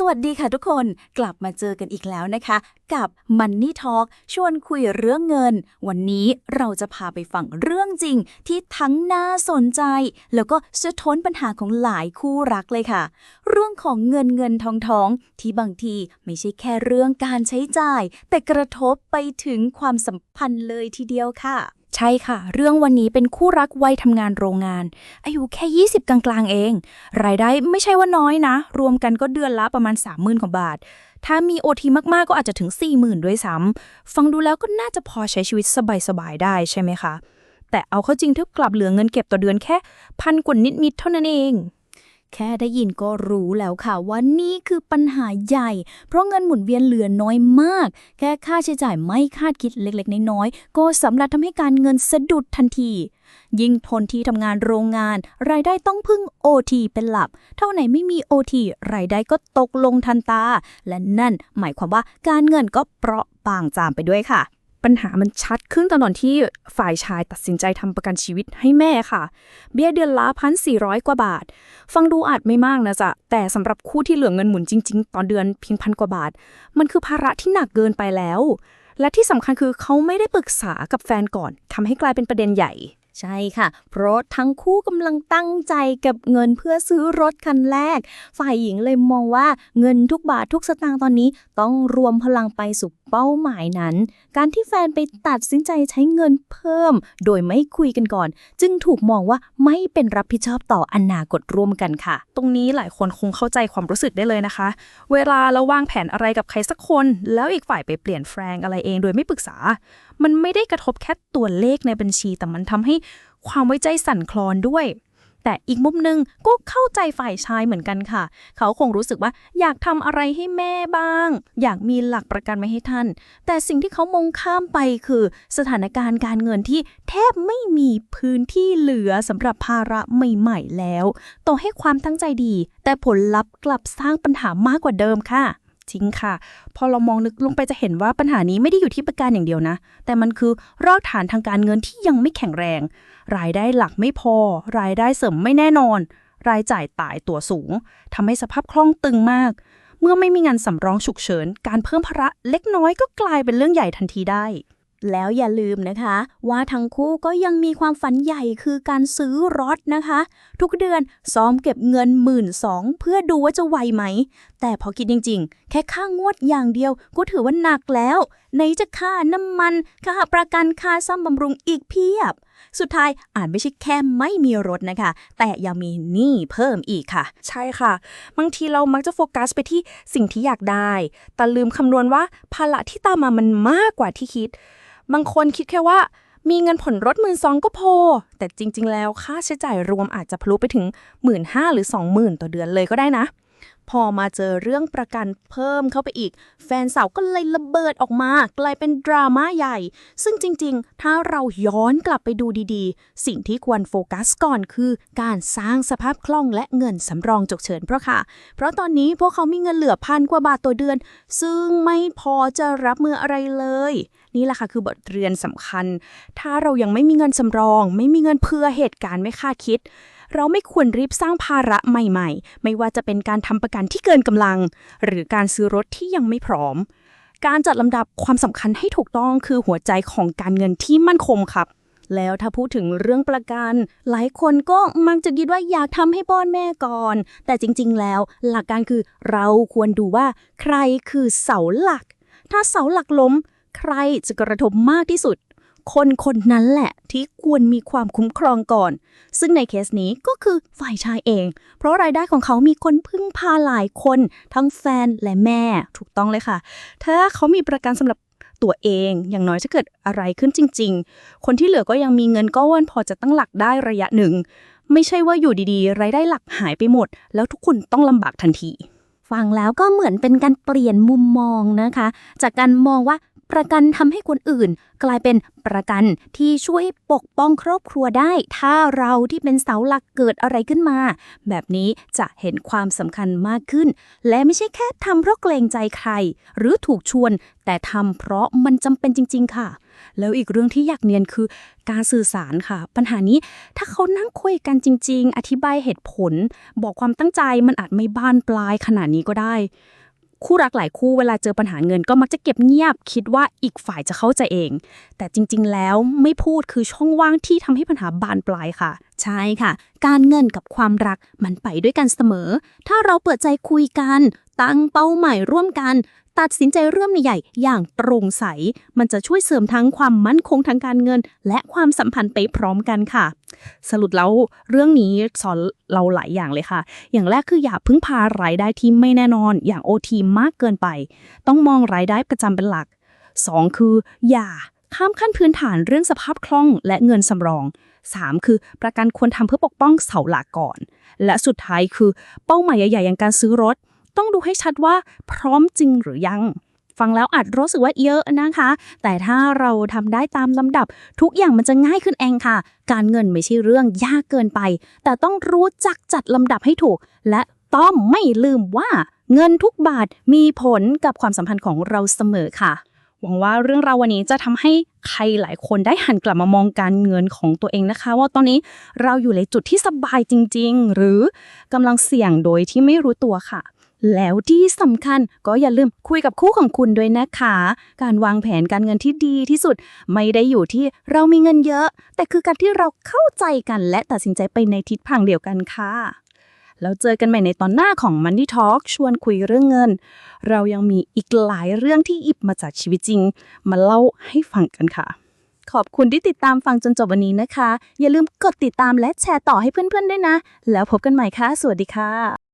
สวัสดีค่ะทุกคนกลับมาเจอกันอีกแล้วนะคะ กับ Money Talk ชวนคุยเรื่องเงิน วันนี้เราจะพาไปฟังเรื่องจริงที่ทั้งน่าสนใจ แล้วก็สะท้อนปัญหาของหลายคู่รักเลยค่ะ เรื่องของเงินเงินทองทองที่บางทีไม่ใช่แค่เรื่องการใช้จ่าย แต่กระทบไปถึงความสัมพันธ์เลยทีเดียวค่ะ ใช่ค่ะ เรื่องวันนี้เป็นคู่รักวัยทำงานโรงงาน อายุแค่ 20 กลางๆเอง รายได้ไม่ใช่ว่าน้อยนะ รวมกันก็เดือนละประมาณ 30,000กว่าบาท ถ้ามีโอทีมากๆก็อาจจะถึง 40,000 ด้วยซ้ำฟังดูแล้วก็น่าจะพอใช้ชีวิตสบายๆได้ใช่ไหมคะ แต่เอาเข้าจริงถ้ากลับเหลือเงินเก็บต่อเดือนแค่พันกว่านิดๆเท่านั้นเอง แค่ได้ยินก็รู้แล้วค่ะว่านี่คือปัญหาใหญ่ เพราะเงินหมุนเวียนเหลือน้อยมาก แค่ค่าใช้จ่ายไม่คาดคิดเล็กๆ น้อยๆ ก็สำหรับทำให้การเงินสะดุดทันที ยิ่งทนที่ทำงานโรงงาน รายได้ต้องพึ่ง OT เป็นหลัก เท่าไหนไม่มี OT รายได้ก็ตกลงทันตา และนั่นหมายความว่าการเงินก็เปราะบางจามไปด้วยค่ะ ปัญหามันชัดขึ้นตอนที่ฝ่ายชายตัดสินใจทำประกันชีวิตให้แม่ค่ะ เบี้ยเดือนละพันสี่ร้อยกว่าบาท ฟังดูอาจไม่มากนะจ๊ะ แต่สำหรับคู่ที่เหลือเงินหมุนจริง ๆ ตอนเดือนเพียงพันกว่าบาท มันคือภาระที่หนักเกินไปแล้ว และที่สำคัญคือเขาไม่ได้ปรึกษากับแฟนก่อนทำให้กลายเป็นประเด็นใหญ่ ใช่ค่ะ เพราะทั้งคู่กำลังตั้งใจเกับเงินเพื่อซื้อรถคันแรก ฝ่ายหญิงเลยมองว่าเงินทุกบาททุกสตางค์ตอนนี้ต้องรวมพลังไปสู่เป้าหมายนั้น การที่แฟนไปตัดสินใจใช้เงินเพิ่ม โดยไม่คุยกันก่อน จึงถูกมองว่าไม่เป็นรับผิดชอบต่ออนาคตร่วมกันค่ะ ตรงนี้หลายคนคงเข้าใจความรู้สึกได้เลยนะคะ เวลาเราวางแผนอะไรกับใครสักคน แล้วอีกฝ่ายไปเปลี่ยนแฟรงอะไรเองโดยไม่ปรึกษา มันไม่ได้กระทบแค่ตัวเลขในบัญชี แต่มันทำให้ความไว้ใจสั่นคลอนด้วย แต่อีกมุมหนึงก็เข้าใจฝ่ายชายเหมือนกันค่ะ เขาคงรู้สึกว่าอยากทำอะไรให้แม่บ้าง อยากมีหลักประกันไว้ให้ท่าน แต่สิ่งที่เขามองข้ามไปคือ สถานการณ์การเงินที่แทบไม่มีพื้นที่เหลือสำหรับภาระใหม่ๆแล้วต่อให้ความตั้งใจดี แต่ผลลัพธ์กลับสร้างปัญหามากกว่าเดิมค่ะ จริงค่ะ พอเรามองลึกลงไปจะเห็นว่าปัญหานี้ไม่ได้อยู่ที่ประกันอย่างเดียวนะ แต่มันคือรากฐานทางการเงินที่ยังไม่แข็งแรง รายได้หลักไม่พอ รายได้เสริมไม่แน่นอน รายจ่ายตายตัวสูงทำให้สภาพคล่องตึงมาก เมื่อไม่มีเงินสำรองฉุกเฉิน การเพิ่มภาระเล็กน้อยก็กลายเป็นเรื่องใหญ่ทันทีได้ แล้วอย่าลืมนะคะ ว่าทั้งคู่ก็ยังมีความฝันใหญ่คือการซื้อรถนะคะ ทุกเดือนซ้อมเก็บเงินหมื่นสองเพื่อดูว่าจะไหวไหม แต่พอคิดจริง ๆ แค่ค่างวดอย่างเดียวก็ถือว่าหนักแล้วไหนจะค่าน้ำมัน ค่าประกันค่าซ่อมบำรุงอีกเพียบ สุดท้ายอาจไม่ใช่แค่ไม่มีรถนะคะ แต่ยังมีหนี้เพิ่มอีกค่ะ ใช่ค่ะ บางทีเรามักจะโฟกัสไปที่สิ่งที่อยากได้ แต่ลืมคำนวณว่าภาระที่ตามมามันมากกว่าที่คิด บางคนคิดแค่ว่ามีเงินผ่อนรถหมื่นสองก็พอ แต่จริง ๆ แล้วค่าใช้จ่ายรวมอาจจะพลุไปถึง 1 5ื่นหรือ 20,000 ต่อเดือนเลยก็ได้นะ พอมาเจอเรื่องประกันเพิ่มเข้าไปอีก แฟนสาวก็เลยระเบิดออกมากลายเป็นดราม่าใหญ่ ซึ่งจริงๆ ถ้าเราย้อนกลับไปดูดีๆ สิ่งที่ควรโฟกัสก่อนคือ การสร้างสภาพคล่องและเงินสำรองฉุกเฉินเพราะค่ะ เพราะตอนนี้พวกเขามีเงินเหลือพันกว่าบาทต่อเดือน ซึ่งไม่พอจะรับมืออะไรเลย นี่แหละค่ะคือบทเรียนสำคัญ ถ้าเรายังไม่มีเงินสำรอง ไม่มีเงินเพื่อเหตุการณ์ไม่คาดคิด เราไม่ควรรีบสร้างภาระใหม่ๆ ไม่ว่าจะเป็นการทำประกันที่เกินกำลัง หรือการซื้อรถที่ยังไม่พร้อม การจัดลำดับความสำคัญให้ถูกต้องคือหัวใจของการเงินที่มั่นคงครับ แล้วถ้าพูดถึงเรื่องประกัน หลายคนก็มักจะคิดว่าอยากทำให้พ่อแม่ก่อน แต่จริงๆ แล้ว หลักการคือเราควรดูว่า ใครคือเสาหลัก ถ้าเสาหลักล้ม ใครจะกระทบมากที่สุด คนคนนั้นแหละที่ควรมีความคุ้มครองก่อน ซึ่งในเคสนี้ก็คือฝ่ายชายเอง เพราะรายได้ของเขามีคนพึ่งพาหลายคน ทั้งแฟนและแม่ ถูกต้องเลยค่ะ ถ้าเขามีประกันสำหรับตัวเอง อย่างน้อยจะเกิดอะไรขึ้นจริง ๆ คนที่เหลือก็ยังมีเงินก้อนพอจะตั้งหลักได้ระยะหนึ่ง ไม่ใช่ว่าอยู่ดีๆ รายได้หลักหายไปหมด แล้วทุกคนต้องลำบากทันทีฟังแล้วก็เหมือนเป็นการเปลี่ยนมุมมองนะคะ จากการมองว่า ประกันทำให้คนอื่น กลายเป็นประกันที่ช่วยปกป้องครอบครัวได้ ถ้าเราที่เป็นเสาหลักเกิดอะไรขึ้นมา แบบนี้จะเห็นความสำคัญมากขึ้น และไม่ใช่แค่ทำเพราะเกรงใจใคร หรือถูกชวน แต่ทำเพราะมันจำเป็นจริง ๆ ค่ะ แล้วอีกเรื่องที่อยากเนียนคือการสื่อสารค่ะ ปัญหานี้ถ้าเขานั่งคุยกันจริง ๆ อธิบายเหตุผล บอกความตั้งใจมันอาจไม่บ้านปลายขนาดนี้ก็ได้ คู่รักหลายคู่เวลาเจอปัญหาเงินก็มักจะเก็บเงียบ คิดว่าอีกฝ่ายจะเข้าใจเอง แต่จริงๆ แล้วไม่พูดคือช่องว่างที่ทำให้ปัญหาบานปลายค่ะ ใช่ค่ะ การเงินกับความรักมันไปด้วยกันเสมอ ถ้าเราเปิดใจคุยกัน ตั้งเป้าหมายร่วมกัน ตัดสินใจเรื่องใหญ่อย่างโปร่งใส มันจะช่วยเสริมทั้งความมั่นคงทางการเงิน และความสัมพันธ์ไปพร้อมกันค่ะ สรุปแล้วเรื่องนี้สอนเราหลายอย่างเลยค่ะ อย่างแรกคืออย่าพึ่งพารายได้ที่ไม่แน่นอน อย่างโอทีมากเกินไป ต้องมองรายได้ประจำเป็นหลัก 2 คือ อย่าข้ามขั้นพื้นฐานเรื่องสภาพคล่องและเงินสำรอง 3 คือประกันควรทำเพื่อปกป้องเสาหลักก่อน และสุดท้ายคือเป้าหมายใหญ่ๆอย่างการซื้อรถ ต้องดูให้ชัดว่าพร้อมจริงหรือยัง ฟังแล้วอาจรู้สึกว่าเยอะนะคะ แต่ถ้าเราทำได้ตามลำดับ ทุกอย่างมันจะง่ายขึ้นเองค่ะ การเงินไม่ใช่เรื่องยากเกินไป แต่ต้องรู้จักจัดลำดับให้ถูก และต้องไม่ลืมว่าเงินทุกบาทมีผลกับความสัมพันธ์ของเราเสมอค่ะ หวังว่าเรื่องราววันนี้จะทำให้ใครหลายคนได้หันกลับมามองการเงินของตัวเองนะคะ ว่าตอนนี้เราอยู่ในจุดที่สบายจริง ๆ หรือกำลังเสี่ยงโดยที่ไม่รู้ตัวค่ะ แล้วที่สำคัญก็อย่าลืมคุยกับคู่ของคุณด้วยนะคะ การวางแผนการเงินที่ดีที่สุด ไม่ได้อยู่ที่เรามีเงินเยอะ แต่คือการที่เราเข้าใจกันและตัดสินใจไปในทิศทางเดียวกันค่ะแล้วเจอกันใหม่ในตอนหน้าของ Money Talk ชวนคุยเรื่องเงิน เรายังมีอีกหลายเรื่องที่หยิบมาจากชีวิตจริง มาเล่าให้ฟังกันค่ะ ขอบคุณที่ติดตามฟังจนจบวันนี้นะคะ อย่าลืมกดติดตามและแชร์ต่อให้เพื่อนๆด้วยนะ แล้วพบกันใหม่ค่ะ สวัสดีค่ะ